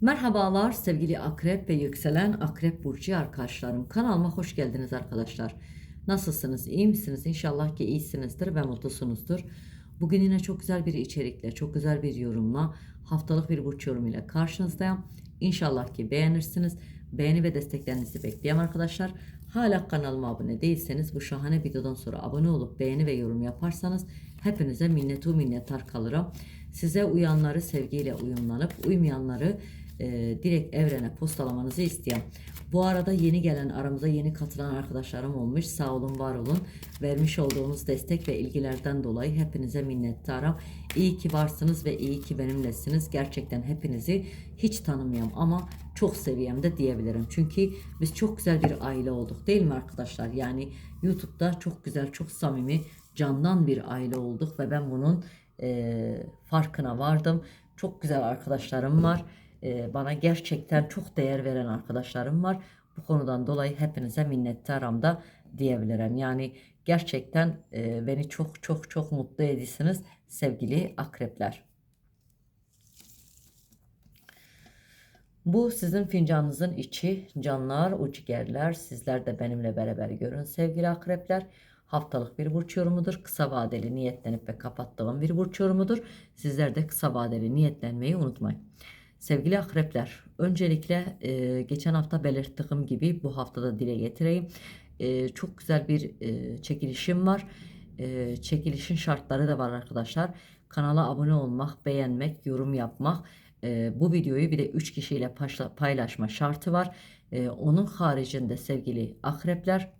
Merhabalar sevgili akrep ve yükselen akrep burcu arkadaşlarım. Kanalıma hoş geldiniz arkadaşlar. Nasılsınız? İyi misiniz? İnşallah ki iyisinizdir ve mutlusunuzdur. Bugün yine çok güzel bir içerikle, çok güzel bir yorumla, haftalık bir burç yorumuyla karşınızdayım. İnşallah ki beğenirsiniz. Beğeni ve desteklerinizi bekliyorum arkadaşlar. Hala kanalıma abone değilseniz bu şahane videodan sonra abone olup beğeni ve yorum yaparsanız hepinize minnetu minnettar kalırım. Size uyanları sevgiyle uyumlanıp uymayanları e, direkt evrene postalamanızı istiyorum. Bu arada yeni gelen aramıza yeni katılan arkadaşlarım olmuş. Sağ olun var olun. Vermiş olduğunuz destek ve ilgilerden dolayı hepinize minnettarım. İyi ki varsınız ve iyi ki benimlesiniz. Gerçekten hepinizi hiç tanımıyorum ama çok seviyem de diyebilirim. Çünkü biz çok güzel bir aile olduk değil mi arkadaşlar? Yani YouTube'da çok güzel, çok samimi, candan bir aile olduk ve ben bunun e, farkına vardım. Çok güzel arkadaşlarım var. E, bana gerçekten çok değer veren arkadaşlarım var. Bu konudan dolayı hepinize minnettarım da diyebilirim. Yani gerçekten e, beni çok çok çok mutlu ediyorsunuz sevgili akrepler. Bu sizin fincanınızın içi, canlar, ucigerler. Sizler de benimle beraber görün sevgili akrepler. Haftalık bir burç yorumudur. Kısa vadeli niyetlenip ve kapattığım bir burç yorumudur. Sizler de kısa vadeli niyetlenmeyi unutmayın. Sevgili akrepler, öncelikle e, geçen hafta belirttiğim gibi bu haftada dile getireyim. E, çok güzel bir e, çekilişim var. E, çekilişin şartları da var arkadaşlar. Kanala abone olmak, beğenmek, yorum yapmak. E, bu videoyu bir de 3 kişiyle paylaşma şartı var. E, onun haricinde sevgili akrepler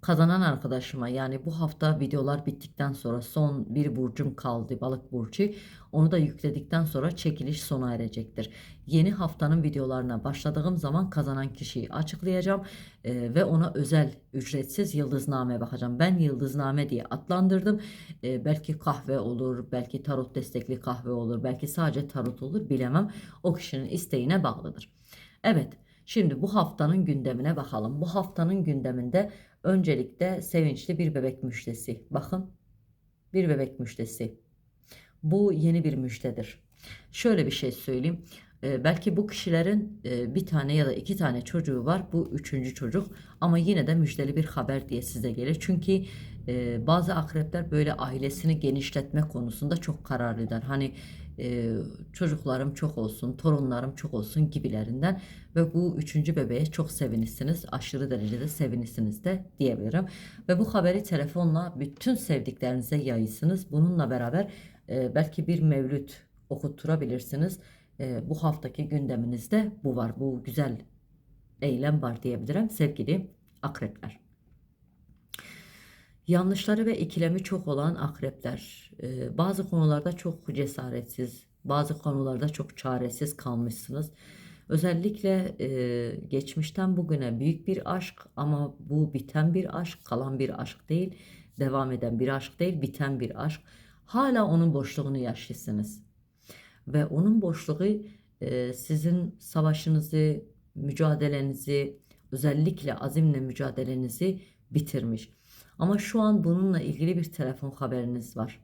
kazanan arkadaşıma yani bu hafta videolar bittikten sonra son bir burcum kaldı balık burcu onu da yükledikten sonra çekiliş sona erecektir. Yeni haftanın videolarına başladığım zaman kazanan kişiyi açıklayacağım ee, ve ona özel ücretsiz yıldızname bakacağım. Ben yıldızname diye adlandırdım. Ee, belki kahve olur, belki tarot destekli kahve olur, belki sadece tarot olur bilemem. O kişinin isteğine bağlıdır. Evet. Şimdi bu haftanın gündemine bakalım. Bu haftanın gündeminde öncelikle sevinçli bir bebek müjdesi. Bakın bir bebek müjdesi. Bu yeni bir müjdedir. Şöyle bir şey söyleyeyim. Ee, belki bu kişilerin e, bir tane ya da iki tane çocuğu var. Bu üçüncü çocuk. Ama yine de müjdeli bir haber diye size gelir. Çünkü e, bazı akrepler böyle ailesini genişletme konusunda çok kararlılar. Hani e, çocuklarım çok olsun, torunlarım çok olsun gibilerinden ve bu üçüncü bebeğe çok sevinirsiniz. Aşırı derecede sevinirsiniz de diyebilirim. Ve bu haberi telefonla bütün sevdiklerinize yayısınız. Bununla beraber e, belki bir mevlüt okutturabilirsiniz. E, bu haftaki gündeminizde bu var. Bu güzel eylem var diyebilirim sevgili akrepler. Yanlışları ve ikilemi çok olan akrepler. Ee, bazı konularda çok cesaretsiz, bazı konularda çok çaresiz kalmışsınız. Özellikle e, geçmişten bugüne büyük bir aşk ama bu biten bir aşk, kalan bir aşk değil, devam eden bir aşk değil, biten bir aşk. Hala onun boşluğunu yaşlısınız. Ve onun boşluğu e, sizin savaşınızı, mücadelenizi, özellikle azimle mücadelenizi bitirmiş. Ama şu an bununla ilgili bir telefon haberiniz var.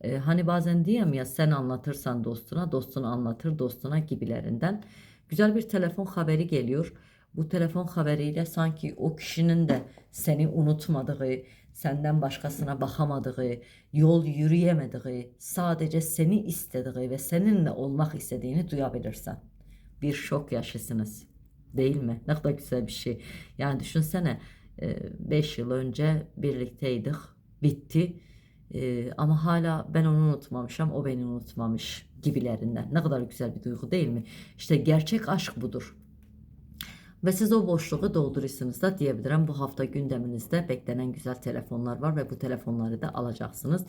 Ee, hani bazen diyeyim ya sen anlatırsan dostuna, dostun anlatır dostuna gibilerinden. Güzel bir telefon haberi geliyor. Bu telefon haberiyle sanki o kişinin de seni unutmadığı, senden başkasına bakamadığı, yol yürüyemediği, sadece seni istediği ve seninle olmak istediğini duyabilirsen. Bir şok yaşısınız. Değil mi? Ne kadar güzel bir şey. Yani düşünsene 5 ee, yıl önce birlikteydik. Bitti. Ee, ama hala ben onu unutmamışım, o beni unutmamış gibilerinden. Ne kadar güzel bir duygu değil mi? İşte gerçek aşk budur. Ve siz o boşluğu doldurursunuz da diyebilirim. Bu hafta gündeminizde beklenen güzel telefonlar var ve bu telefonları da alacaksınız.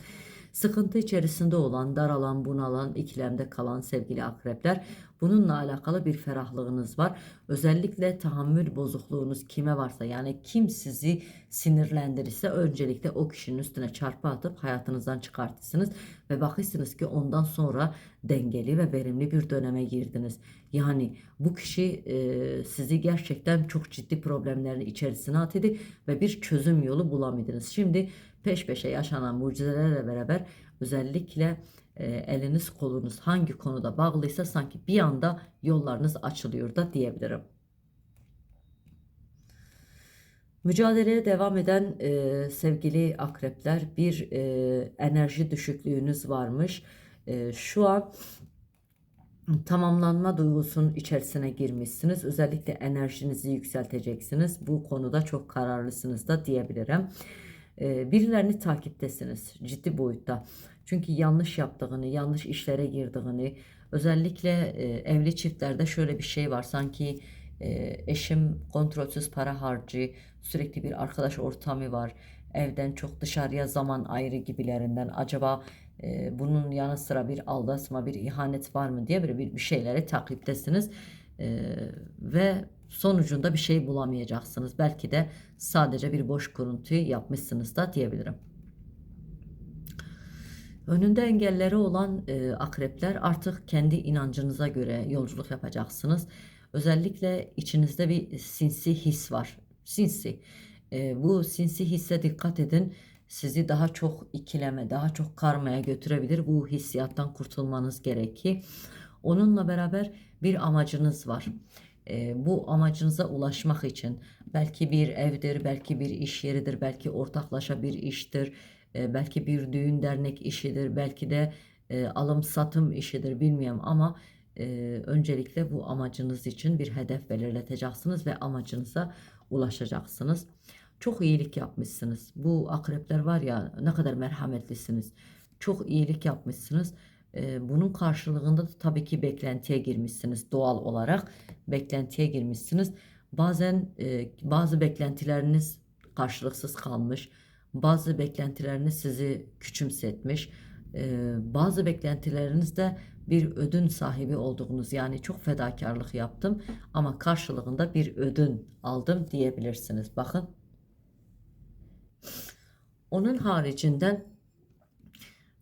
Sıkıntı içerisinde olan, daralan, bunalan, ikilemde kalan sevgili akrepler bununla alakalı bir ferahlığınız var. Özellikle tahammül bozukluğunuz kime varsa yani kim sizi sinirlendirirse öncelikle o kişinin üstüne çarpı atıp hayatınızdan çıkartırsınız ve bakırsınız ki ondan sonra dengeli ve verimli bir döneme girdiniz. Yani bu kişi e, sizi gerçekten çok ciddi problemlerin içerisine atıyor ve bir çözüm yolu bulamadınız. Şimdi peş peşe yaşanan mucizelerle beraber özellikle e, eliniz kolunuz hangi konuda bağlıysa sanki bir anda yollarınız açılıyor da diyebilirim. Mücadeleye devam eden e, sevgili akrepler bir e, enerji düşüklüğünüz varmış. E, şu an tamamlanma duygusunun içerisine girmişsiniz. Özellikle enerjinizi yükselteceksiniz. Bu konuda çok kararlısınız da diyebilirim. E, birilerini takiptesiniz ciddi boyutta. Çünkü yanlış yaptığını, yanlış işlere girdiğini, özellikle e, evli çiftlerde şöyle bir şey var. Sanki e, eşim kontrolsüz para harcı, sürekli bir arkadaş ortamı var. Evden çok dışarıya zaman ayrı gibilerinden. Acaba e, bunun yanı sıra bir aldatma, bir ihanet var mı diye böyle bir, bir şeylere takliptesiniz. E, ve sonucunda bir şey bulamayacaksınız. Belki de sadece bir boş kuruntu yapmışsınız da diyebilirim. Önünde engelleri olan e, akrepler artık kendi inancınıza göre yolculuk yapacaksınız. Özellikle içinizde bir sinsi his var. Sinsi. E, bu sinsi hisse dikkat edin. Sizi daha çok ikileme, daha çok karmaya götürebilir. Bu hissiyattan kurtulmanız gerekir. Onunla beraber bir amacınız var. E, bu amacınıza ulaşmak için belki bir evdir, belki bir iş yeridir, belki ortaklaşa bir iştir, e, belki bir düğün dernek işidir, belki de e, alım satım işidir bilmiyorum ama e, öncelikle bu amacınız için bir hedef belirleteceksiniz ve amacınıza ulaşacaksınız. Çok iyilik yapmışsınız. Bu akrepler var ya ne kadar merhametlisiniz. Çok iyilik yapmışsınız. E, bunun karşılığında da tabii ki beklentiye girmişsiniz doğal olarak. Beklentiye girmişsiniz. Bazen e, bazı beklentileriniz karşılıksız kalmış. Bazı beklentileriniz sizi küçümsetmiş. E, bazı beklentileriniz de bir ödün sahibi olduğunuz yani çok fedakarlık yaptım ama karşılığında bir ödün aldım diyebilirsiniz. Bakın. Onun haricinden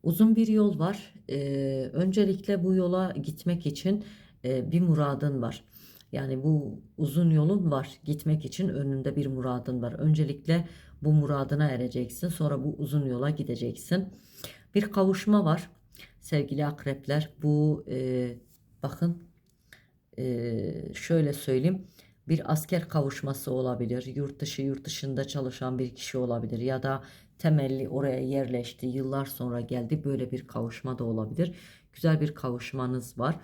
uzun bir yol var. Ee, öncelikle bu yola gitmek için e, bir muradın var. Yani bu uzun yolun var. Gitmek için önünde bir muradın var. Öncelikle bu muradına ereceksin. Sonra bu uzun yola gideceksin. Bir kavuşma var. Sevgili akrepler bu e, bakın e, şöyle söyleyeyim bir asker kavuşması olabilir. Yurt dışı yurt dışında çalışan bir kişi olabilir ya da temelli oraya yerleşti yıllar sonra geldi böyle bir kavuşma da olabilir. Güzel bir kavuşmanız var.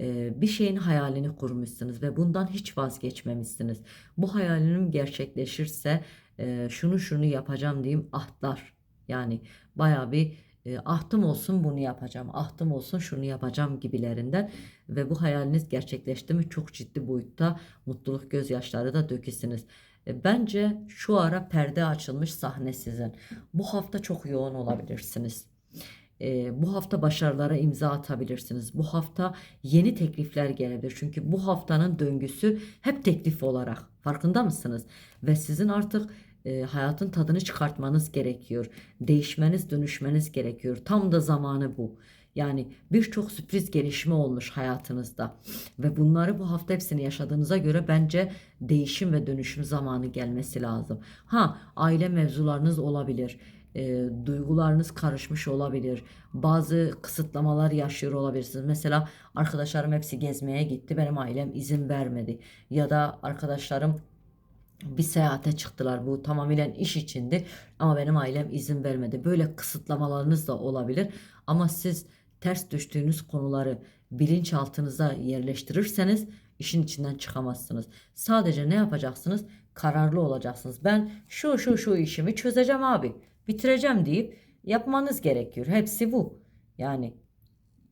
Ee, bir şeyin hayalini kurmuşsunuz ve bundan hiç vazgeçmemişsiniz. Bu hayalinim gerçekleşirse e, şunu şunu yapacağım diyeyim ahtlar. Yani baya bir e, ahtım olsun bunu yapacağım, ahtım olsun şunu yapacağım gibilerinden ve bu hayaliniz gerçekleşti mi çok ciddi boyutta mutluluk gözyaşları da döküsünüz. E, bence şu ara perde açılmış sahne sizin. Bu hafta çok yoğun olabilirsiniz. E, bu hafta başarılara imza atabilirsiniz. Bu hafta yeni teklifler gelebilir. Çünkü bu haftanın döngüsü hep teklif olarak. Farkında mısınız? Ve sizin artık e, hayatın tadını çıkartmanız gerekiyor. Değişmeniz, dönüşmeniz gerekiyor. Tam da zamanı bu. Yani birçok sürpriz gelişme olmuş hayatınızda ve bunları bu hafta hepsini yaşadığınıza göre bence değişim ve dönüşüm zamanı gelmesi lazım. Ha aile mevzularınız olabilir. E, duygularınız karışmış olabilir. Bazı kısıtlamalar yaşıyor olabilirsiniz. Mesela arkadaşlarım hepsi gezmeye gitti. Benim ailem izin vermedi. Ya da arkadaşlarım bir seyahate çıktılar. Bu tamamıyla iş içindi ama benim ailem izin vermedi. Böyle kısıtlamalarınız da olabilir ama siz ters düştüğünüz konuları bilinçaltınıza yerleştirirseniz işin içinden çıkamazsınız. Sadece ne yapacaksınız? Kararlı olacaksınız. Ben şu şu şu işimi çözeceğim abi. Bitireceğim deyip yapmanız gerekiyor. Hepsi bu. Yani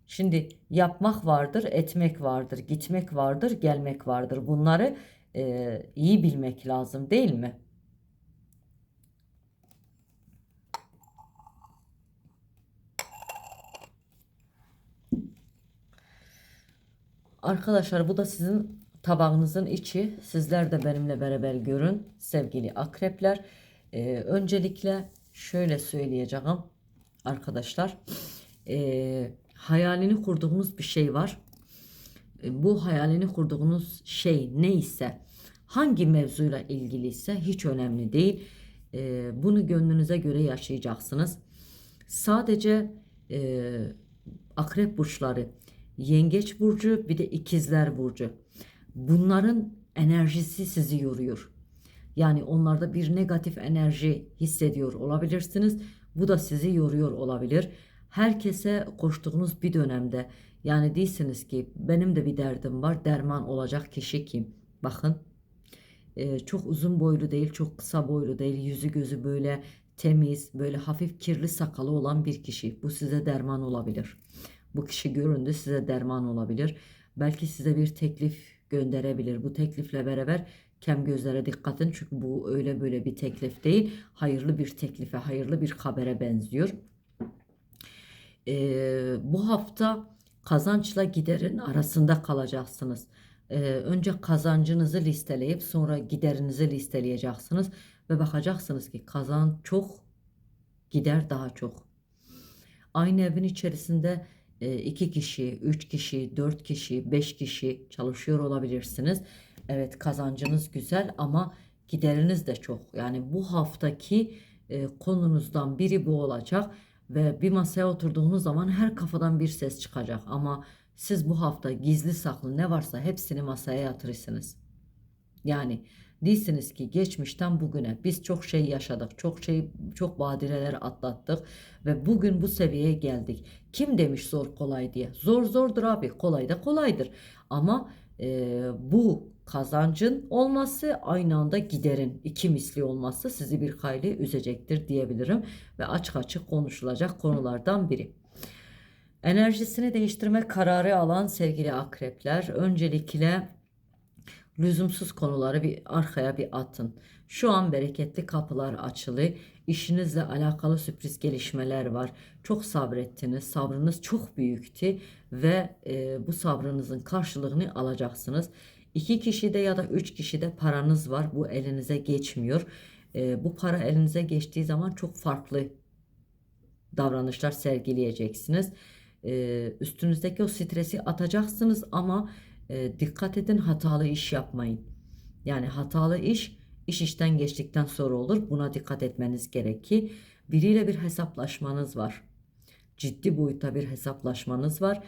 şimdi yapmak vardır, etmek vardır, gitmek vardır, gelmek vardır. Bunları e, iyi bilmek lazım değil mi? Arkadaşlar bu da sizin tabağınızın içi. Sizler de benimle beraber görün sevgili akrepler. Ee, öncelikle şöyle söyleyeceğim arkadaşlar. Ee, hayalini kurduğunuz bir şey var. Ee, bu hayalini kurduğunuz şey neyse hangi mevzuyla ilgiliyse hiç önemli değil. Ee, bunu gönlünüze göre yaşayacaksınız. Sadece e, akrep burçları, yengeç burcu bir de ikizler burcu. Bunların enerjisi sizi yoruyor. Yani onlarda bir negatif enerji hissediyor olabilirsiniz. Bu da sizi yoruyor olabilir. Herkese koştuğunuz bir dönemde yani değilsiniz ki benim de bir derdim var. Derman olacak kişi kim? Bakın e, çok uzun boylu değil, çok kısa boylu değil. Yüzü gözü böyle temiz, böyle hafif kirli sakalı olan bir kişi. Bu size derman olabilir. Bu kişi göründü size derman olabilir. Belki size bir teklif gönderebilir. Bu teklifle beraber kem gözlere dikkat edin çünkü bu öyle böyle bir teklif değil. Hayırlı bir teklife, hayırlı bir habere benziyor. Ee, bu hafta kazançla giderin arasında kalacaksınız. Ee, önce kazancınızı listeleyip sonra giderinizi listeleyeceksiniz ve bakacaksınız ki kazan çok, gider daha çok. Aynı evin içerisinde e, iki kişi, üç kişi, dört kişi, beş kişi çalışıyor olabilirsiniz. Evet kazancınız güzel ama gideriniz de çok. Yani bu haftaki e, konunuzdan biri bu olacak ve bir masaya oturduğunuz zaman her kafadan bir ses çıkacak ama siz bu hafta gizli saklı ne varsa hepsini masaya yatırırsınız. Yani değilsiniz ki geçmişten bugüne biz çok şey yaşadık, çok şey çok badireler atlattık ve bugün bu seviyeye geldik. Kim demiş zor kolay diye? Zor zordur abi, kolay da kolaydır. Ama e, bu kazancın olması aynı anda giderin iki misli olması sizi bir hayli üzecektir diyebilirim ve açık açık konuşulacak konulardan biri. Enerjisini değiştirme kararı alan sevgili akrepler öncelikle lüzumsuz konuları bir arkaya bir atın. Şu an bereketli kapılar açılı. İşinizle alakalı sürpriz gelişmeler var. Çok sabrettiniz. Sabrınız çok büyüktü ve e, bu sabrınızın karşılığını alacaksınız. İki kişide ya da üç kişide paranız var. Bu elinize geçmiyor. E, bu para elinize geçtiği zaman çok farklı davranışlar sergileyeceksiniz. E, üstünüzdeki o stresi atacaksınız ama e, dikkat edin hatalı iş yapmayın. Yani hatalı iş iş işten geçtikten sonra olur. Buna dikkat etmeniz gerekir. Biriyle bir hesaplaşmanız var. Ciddi boyutta bir hesaplaşmanız var.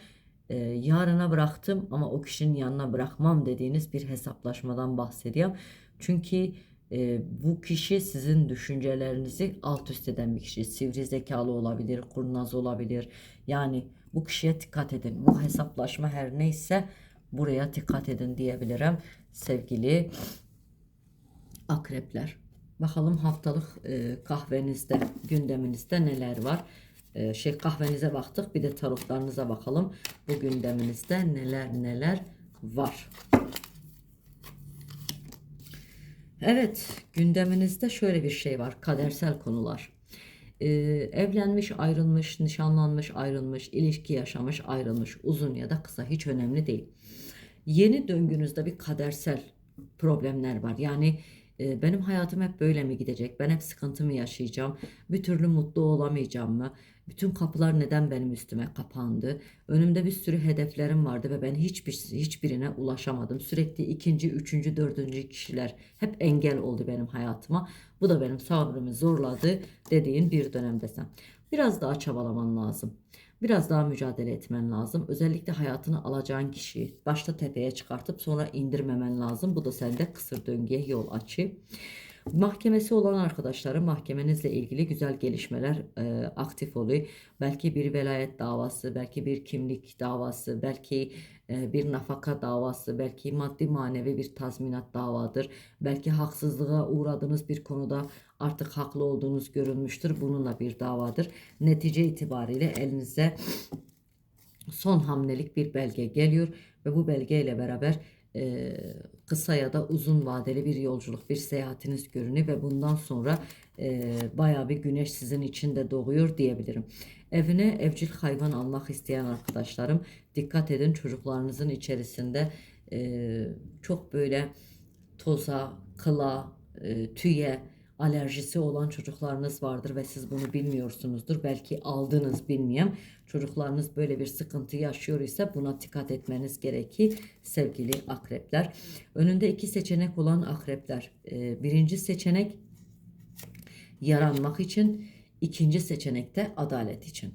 Ee, yarına bıraktım ama o kişinin yanına bırakmam dediğiniz bir hesaplaşmadan bahsediyorum. Çünkü e, bu kişi sizin düşüncelerinizi alt üst eden bir kişi. Sivri zekalı olabilir, kurnaz olabilir. Yani bu kişiye dikkat edin. Bu hesaplaşma her neyse buraya dikkat edin diyebilirim sevgili akrepler. Bakalım haftalık e, kahvenizde, gündeminizde neler var? E, şey kahvenize baktık. Bir de tarotlarınıza bakalım. Bu gündeminizde neler neler var. Evet, gündeminizde şöyle bir şey var. Kadersel konular. Ee, evlenmiş, ayrılmış, nişanlanmış, ayrılmış, ilişki yaşamış, ayrılmış, uzun ya da kısa hiç önemli değil. Yeni döngünüzde bir kadersel problemler var. Yani e, benim hayatım hep böyle mi gidecek? Ben hep sıkıntımı yaşayacağım. Bir türlü mutlu olamayacağım mı? Bütün kapılar neden benim üstüme kapandı? Önümde bir sürü hedeflerim vardı ve ben hiçbir hiçbirine ulaşamadım. Sürekli ikinci, üçüncü, dördüncü kişiler hep engel oldu benim hayatıma. Bu da benim sabrımı zorladı dediğin bir dönemdesin. Biraz daha çabalaman lazım. Biraz daha mücadele etmen lazım. Özellikle hayatını alacağın kişiyi başta tepeye çıkartıp sonra indirmemen lazım. Bu da sende kısır döngüye yol açıyor. Mahkemesi olan arkadaşları mahkemenizle ilgili güzel gelişmeler e, aktif oluyor. Belki bir velayet davası, belki bir kimlik davası, belki e, bir nafaka davası, belki maddi manevi bir tazminat davadır. Belki haksızlığa uğradığınız bir konuda artık haklı olduğunuz görülmüştür. Bununla bir davadır. Netice itibariyle elinize son hamlelik bir belge geliyor ve bu belgeyle beraber e, kısa ya da uzun vadeli bir yolculuk, bir seyahatiniz görünüyor ve bundan sonra e, baya bir güneş sizin için de doğuyor diyebilirim. Evine evcil hayvan almak isteyen arkadaşlarım dikkat edin çocuklarınızın içerisinde e, çok böyle toza, kıla, e, tüye, alerjisi olan çocuklarınız vardır ve siz bunu bilmiyorsunuzdur. Belki aldınız bilmiyorum. Çocuklarınız böyle bir sıkıntı yaşıyor ise buna dikkat etmeniz gerekir sevgili akrepler. Önünde iki seçenek olan akrepler. Ee, birinci seçenek yaranmak için, ikinci seçenek de adalet için.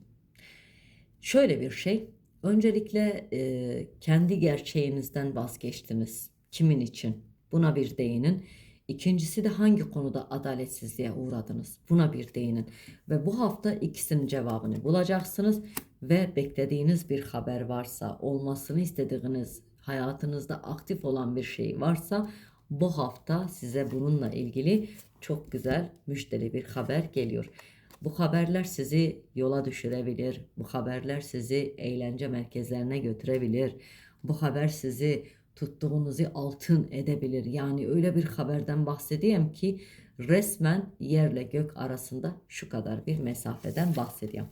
Şöyle bir şey. Öncelikle e, kendi gerçeğinizden vazgeçtiniz. Kimin için? Buna bir değinin. İkincisi de hangi konuda adaletsizliğe uğradınız? Buna bir değinin. Ve bu hafta ikisinin cevabını bulacaksınız. Ve beklediğiniz bir haber varsa, olmasını istediğiniz, hayatınızda aktif olan bir şey varsa bu hafta size bununla ilgili çok güzel müjdeli bir haber geliyor. Bu haberler sizi yola düşürebilir. Bu haberler sizi eğlence merkezlerine götürebilir. Bu haber sizi tuttuğunuzu altın edebilir. Yani öyle bir haberden bahsedeyim ki resmen yerle gök arasında şu kadar bir mesafeden bahsediyorum.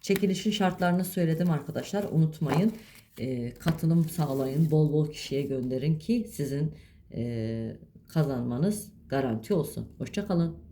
Çekilişin şartlarını söyledim arkadaşlar. Unutmayın. Ee, katılım sağlayın. Bol bol kişiye gönderin ki sizin e, kazanmanız garanti olsun. Hoşçakalın.